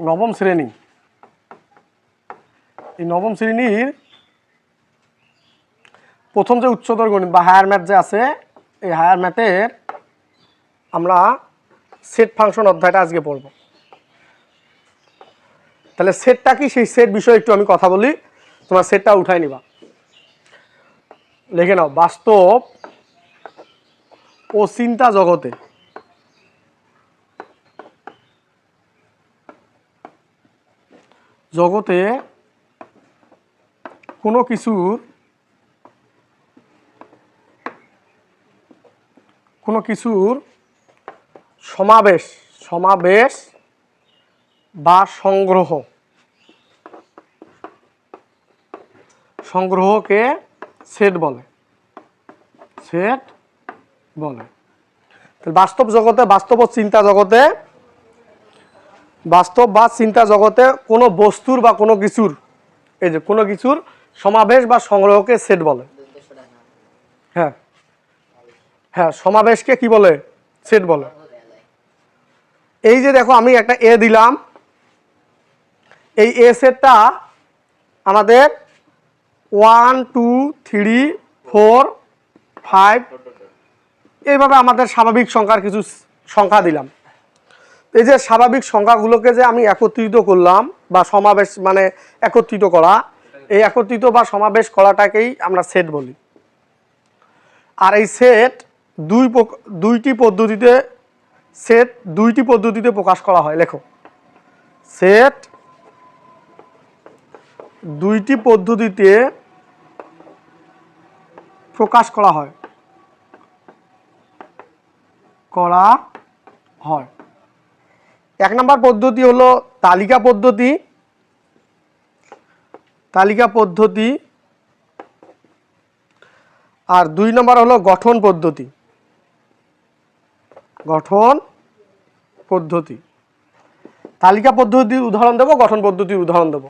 নবম শ্রেণি। এই নবম শ্রেণির প্রথম যে উচ্চতর গণিত বা হায়ার ম্যাথ যে আছে, এই হায়ার ম্যাথের আমরা সেট ফাংশন অধ্যায়টা আজকে পড়ব। তাহলে সেটটা কি? সেই সেট বিষয়ে একটু আমি কথা বলি। তোমার সেটটা উঠাই নিবা। লিখে নাও, বাস্তব ও চিন্তা জগতে জগতে কোনো কিছুর কোনো কিছুর সমাবেশ সমাবেশ বা সংগ্রহ। সংগ্রহকে সেট বলে। সেট বলে। বাস্তব জগতে, বাস্তব চিন্তা জগতে বাস্তব বা চিন্তা জগতে কোনো বস্তুর বা কোনো কিছুর এই যে কোনো কিছুর সমাবেশ বা সংগ্রহকে সেট বলে। হ্যাঁ। হ্যাঁ সমাবেশকে কি বলে? সেট বলে। এই যে দেখো, আমি একটা এ দিলাম। এই এ সেটটা আমাদের one, two, three, four, five, এইভাবে আমাদের স্বাভাবিক সংখ্যার কিছু সংখ্যা দিলাম। এই যে স্বাভাবিক সংখ্যাগুলোকে যে আমি একত্রিত করলাম বা সমাবেশ মানে একত্রিত করা, এই একত্রিত বা সমাবেশ করাটাকেই আমরা সেট বলি। আর এই সেট দুই দুইটি পদ্ধতিতে সেট দুইটি পদ্ধতিতে প্রকাশ করা হয়। লেখো। সেট দুইটি পদ্ধতিতে প্রকাশ করা হয়। করা হয়। এক নম্বর পদ্ধতি হলো তালিকা পদ্ধতি। তালিকা পদ্ধতি। আর দুই নম্বর হলো গঠন পদ্ধতি। গঠন পদ্ধতি। তালিকা পদ্ধতির উদাহরণ দেব, গঠন পদ্ধতির উদাহরণ দেব।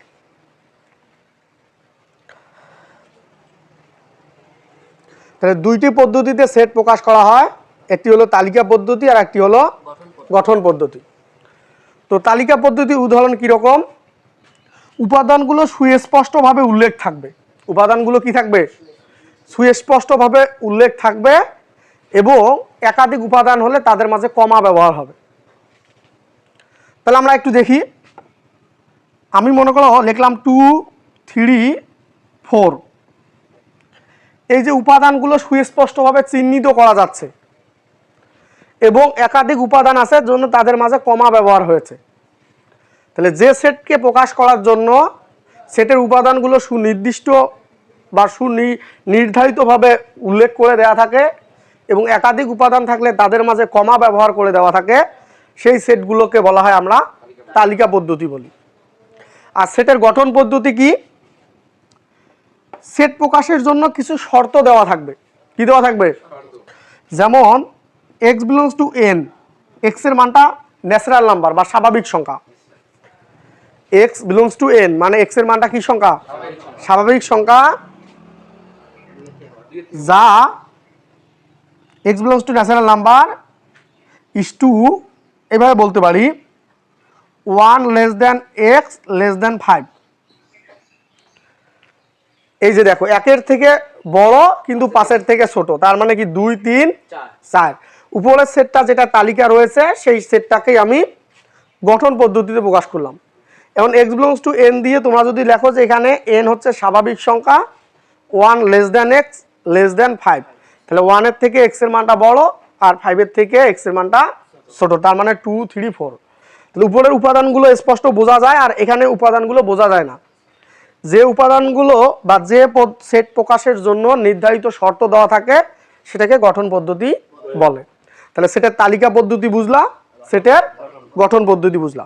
তাহলে দুইটি পদ্ধতিতে সেট প্রকাশ করা হয়, একটি হলো তালিকা পদ্ধতি আর একটি হলো গঠন পদ্ধতি। তো তালিকা পদ্ধতির উদাহরণ কীরকম উপাদানগুলো সুস্পষ্টভাবে উল্লেখ থাকবে। উপাদানগুলো কি থাকবে? সুস্পষ্টভাবে উল্লেখ থাকবে এবং একাধিক উপাদান হলে তাদের মাঝে কমা ব্যবহার হবে। তাহলে আমরা একটু দেখি। আমি মনে করো লিখলাম টু, থ্রি, ফোর। এই যে উপাদানগুলো সুস্পষ্টভাবে চিহ্নিত করা যাচ্ছে এবং একাধিক উপাদান আছে জন্য তাদের মাঝে কমা ব্যবহার হয়েছে। তাহলে যে সেটকে প্রকাশ করার জন্য সেটের উপাদানগুলো সুনির্দিষ্ট বা সুনি নির্ধারিতভাবে উল্লেখ করে দেওয়া থাকে এবং একাধিক উপাদান থাকলে তাদের মাঝে কমা ব্যবহার করে দেওয়া থাকে, সেই সেটগুলোকে বলা হয় আমরা তালিকা পদ্ধতি বলি। আর সেটের গঠন পদ্ধতি কি? সেট প্রকাশের জন্য কিছু শর্ত দেওয়া থাকবে। কি দেওয়া থাকবে? যেমন এক্স বিলংস টু এন এক্সের মানটা ন্যাচারাল নাম্বার বা স্বাভাবিক সংখ্যা। এক্স বিলংস টু এন মানে এক্সের মানটা কি সংখ্যা? স্বাভাবিক সংখ্যা যা X belongs to natural number is to এভাবে বলতে পারি one less than X less than five এই যে দেখো একের থেকে বড় কিন্তু পাঁচের থেকে ছোট তার মানে কি দুই তিন চার। উপরের সেটটা যেটা তালিকা রয়েছে, সেই সেটটাকেই আমি গঠন পদ্ধতিতে প্রকাশ করলাম। এখন এক্স বিলংস টু এন দিয়ে তোমরা যদি লেখো যে এখানে এন হচ্ছে স্বাভাবিক সংখ্যা one less than X less than five তাহলে ওয়ানের থেকে এক্সের মানটা বড় আর ফাইভের থেকে এক্সের মানটা ছোট, তার মানে টু থ্রি ফোর তাহলে উপরের উপাদানগুলো স্পষ্ট বোঝা যায় আর এখানে উপাদানগুলো বোঝা যায় না। যে উপাদানগুলো বা যে সেট প্রকাশের জন্য নির্ধারিত শর্ত দেওয়া থাকে, সেটাকে গঠন পদ্ধতি বলে। তাহলে সেটার তালিকা পদ্ধতি বুঝলা সেটার গঠন পদ্ধতি বুঝলা।